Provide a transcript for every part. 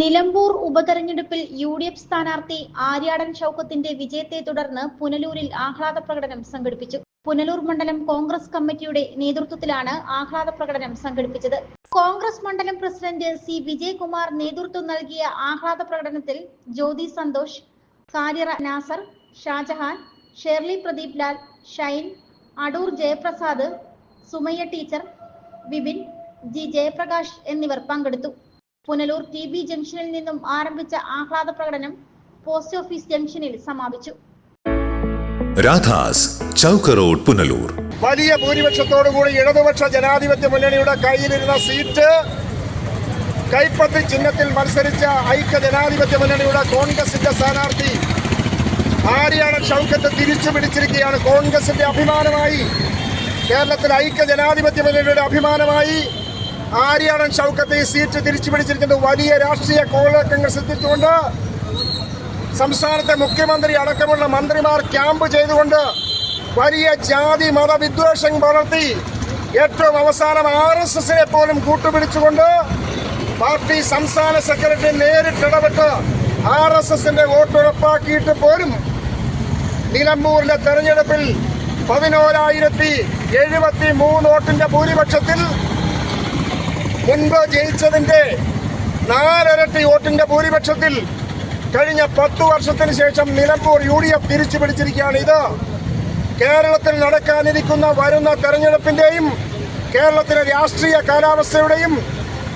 നിലമ്പൂർ ഉപതെരഞ്ഞെടുപ്പിൽ U D F സ്ഥാനാർത്ഥി ആര്യാടൻ ഷൌക്കത്തിന്റെ വിജയത്തെ തുടർന്ന് പുനലൂരിൽ ആഹ്ലാദ പ്രകടനം സംഘടിപ്പിച്ചു. പുനലൂർ മണ്ഡലം കോൺഗ്രസ് കമ്മിറ്റിയുടെ നേതൃത്വത്തിലാണ് ആഹ്ലാദ പ്രകടനം സംഘടിപ്പിച്ചത്. കോൺഗ്രസ് മണ്ഡലം പ്രസിഡന്റ് സി വിജയകുമാർ നേതൃത്വം നൽകിയ ആഹ്ലാദ പ്രകടനത്തിൽ Jyothi Santhosh Karyara Nasar Shajahan Shirley Pradeep Lal Shine Adoor Jayaprasad Sumayya teacher Vipin G Jayaprakash എന്നിവർ പങ്കെടുത്തു. പുനലൂർ ടി ബി ജംഗ്ഷനിൽ നിന്നും ആരംഭിച്ച ആഹ്ലാദ പ്രകടനം പോസ്റ്റ് ഓഫീസ് ജംഗ്ഷനിൽ സമാപിച്ചു. രാധാസ് ചൗക്ക റോഡ് പുനലൂർ. വലിയ ഭൂരിപക്ഷത്തോടുകൂടി ഇടതുപക്ഷ ജനാധിപത്യ മുന്നണിയുടെ കയ്യിലിരുന്ന സീറ്റ് കൈപ്പത്തി ചിഹ്നത്തിൽ മത്സരിച്ച ഐക്യ ജനാധിപത്യ മുന്നണിയുടെ കോൺഗ്രസിന്റെ സ്ഥാനാർത്ഥി ആര്യാടൻ ഷൗക്കത്ത് തിരിച്ചു പിടിച്ചിരിക്കുകയാണ് കോൺഗ്രസിന്റെ അഭിമാനമായി. കേരളത്തിലെ ഐക്യ ജനാധിപത്യ മുന്നണിയുടെ അഭിമാനമായി ആര്യാണൻ ഷൗക്കത്ത് ഈ സീറ്റ് തിരിച്ചു പിടിച്ചിരിക്കുന്നത് വലിയ രാഷ്ട്രീയ കോളക്കങ്ങൾ ശ്രദ്ധിച്ചുകൊണ്ട് സംസ്ഥാനത്തെ മുഖ്യമന്ത്രി അടക്കമുള്ള മന്ത്രിമാർ ക്യാമ്പ് ചെയ്തുകൊണ്ട് വലിയ ജാതി മത വിദ്വേഷം വളർത്തി ഏറ്റവും അവസാനം ആർ എസ് എസിനെ പോലും കൂട്ടുപിടിച്ചുകൊണ്ട് പാർട്ടി സംസ്ഥാന സെക്രട്ടറി നേരിട്ടിടപെട്ട് ആർ എസ് എസിന്റെ വോട്ട് ഉറപ്പാക്കിയിട്ട് പോലും നിലമ്പൂരിലെ തെരഞ്ഞെടുപ്പിൽ പതിനോരായിരത്തി എഴുപത്തി മൂന്ന് വോട്ടിന്റെ ഭൂരിപക്ഷത്തിൽ മുൻപ് ജയിച്ചതിന്റെ നാലരട്ടി വോട്ടിന്റെ ഭൂരിപക്ഷത്തിൽ കഴിഞ്ഞ പത്തു വർഷത്തിന് ശേഷം നിലമ്പൂർ യു ഡി എഫ് തിരിച്ചു പിടിച്ചിരിക്കുകയാണ് ഇത്. കേരളത്തിൽ നടക്കാനിരിക്കുന്ന വരുന്ന തെരഞ്ഞെടുപ്പിന്റെയും കേരളത്തിലെ രാഷ്ട്രീയ കാലാവസ്ഥയുടെയും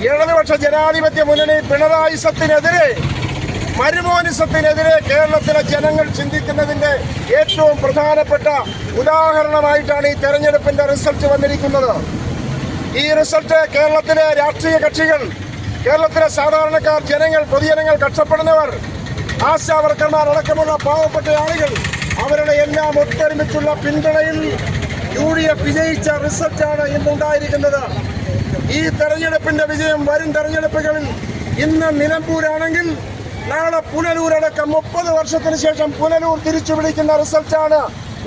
ഇടതുപക്ഷ ജനാധിപത്യ മുന്നണി പിണറായിസത്തിനെതിരെ മരുമോനിസത്തിനെതിരെ കേരളത്തിലെ ജനങ്ങൾ ചിന്തിക്കുന്നതിന്റെ ഏറ്റവും പ്രധാനപ്പെട്ട ഉദാഹരണമായിട്ടാണ് ഈ തെരഞ്ഞെടുപ്പിന്റെ റിസൾട്ട് വന്നിരിക്കുന്നത്. ഈ റിസൾട്ട് കേരളത്തിലെ രാഷ്ട്രീയ കക്ഷികൾ കേരളത്തിലെ സാധാരണക്കാർ ജനങ്ങൾ പൊതുജനങ്ങൾ കഷ്ടപ്പെടുന്നവർ ആശാവർക്കർമാർ അടക്കമുള്ള പാവപ്പെട്ട ആളുകൾ അവരുടെ എല്ലാം ഒത്തൊരുമിച്ചുള്ള പിന്തുണയിൽ യു ഡി എഫ് വിജയിച്ച റിസൾട്ടാണ് ഇന്നുണ്ടായിരിക്കുന്നത്. ഈ തെരഞ്ഞെടുപ്പിന്റെ വിജയം വരും തെരഞ്ഞെടുപ്പുകളിൽ ഇന്ന് നിലമ്പൂരാണെങ്കിൽ നാളെ പുനലൂരടക്കം മുപ്പത് വർഷത്തിന് ശേഷം പുനലൂർ തിരിച്ചു വിളിക്കുന്ന റിസൾട്ടാണ്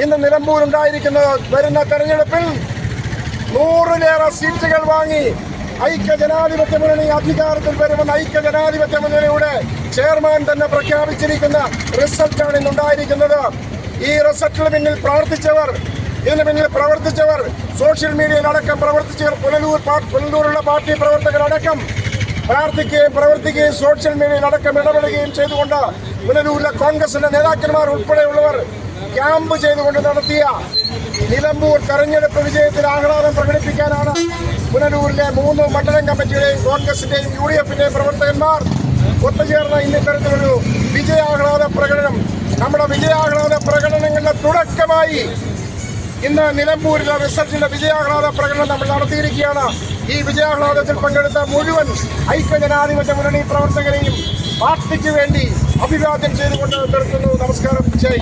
ഇന്ന് നിലമ്പൂർ ഉണ്ടായിരിക്കുന്നത്. വരുന്ന തെരഞ്ഞെടുപ്പിൽ നൂറിലേറെ സീറ്റുകൾ വാങ്ങി ഐക്യ ജനാധിപത്യ മുന്നണി അധികാരത്തിൽ വരുമെന്ന് ഐക്യ ജനാധിപത്യ മുന്നണിയുടെ ചെയർമാൻ തന്നെ പ്രഖ്യാപിച്ചിരിക്കുന്ന റിസൾട്ടാണ് ഇന്നുണ്ടായിരിക്കുന്നത് ഈ റിസൾട്ടിന് പിന്നിൽ പ്രാർത്ഥിച്ചവർ ഇതിന് പിന്നിൽ പ്രവർത്തിച്ചവർ സോഷ്യൽ മീഡിയയിലടക്കം പ്രവർത്തിച്ചവർ പുനലൂർ പുനലൂരുള്ള പാർട്ടി പ്രവർത്തകരടക്കം പ്രാർത്ഥിക്കുകയും പ്രവർത്തിക്കുകയും സോഷ്യൽ മീഡിയയിൽ അടക്കം ഇടപെടുകയും ചെയ്തുകൊണ്ട് പുനലൂരിലെ കോൺഗ്രസിന്റെ നേതാക്കന്മാർ ഉൾപ്പെടെയുള്ളവർ ക്യാമ്പ് ചെയ്തുകൊണ്ട് നടത്തിയ നിലമ്പൂർ തെരഞ്ഞെടുപ്പ് വിജയത്തിൽ ആഹ്ലാദം പ്രകടിപ്പിക്കാനാണ് പുനലൂരിലെ മൂന്ന് മണ്ഡലം കമ്മിറ്റിയുടെയും കോൺഗ്രസിന്റെയും യു ഡി എഫിന്റെയും പ്രവർത്തകന്മാർ ഒത്തുചേർന്ന ഇന്ന് ഇത്തരത്തിലൊരു വിജയാഹ്ലാദ പ്രകടനം. നമ്മുടെ വിജയാഹ്ലാദ പ്രകടനങ്ങളുടെ തുടക്കമായി ഇന്ന് നിലമ്പൂരിലെ റിസർച്ചിന്റെ വിജയാഹ്ലാദ പ്രകടനം നമ്മൾ നടത്തിയിരിക്കുകയാണ്. ഈ വിജയാഹ്ലാദത്തിൽ പങ്കെടുത്ത മുഴുവൻ ഐക്യജനാധിപത്യ മുന്നണി പ്രവർത്തകരെയും പാർട്ടിക്ക് വേണ്ടി അഭിവാദ്യം ചെയ്തുകൊണ്ട് നിർത്തുന്നു. നമസ്കാരം. ജയ്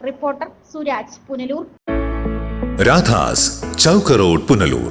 റിപ്പോർട്ടർ സുരാജ് പുനലൂർ. രാധാസ് ചൗക്കറോഡ് പുനലൂർ.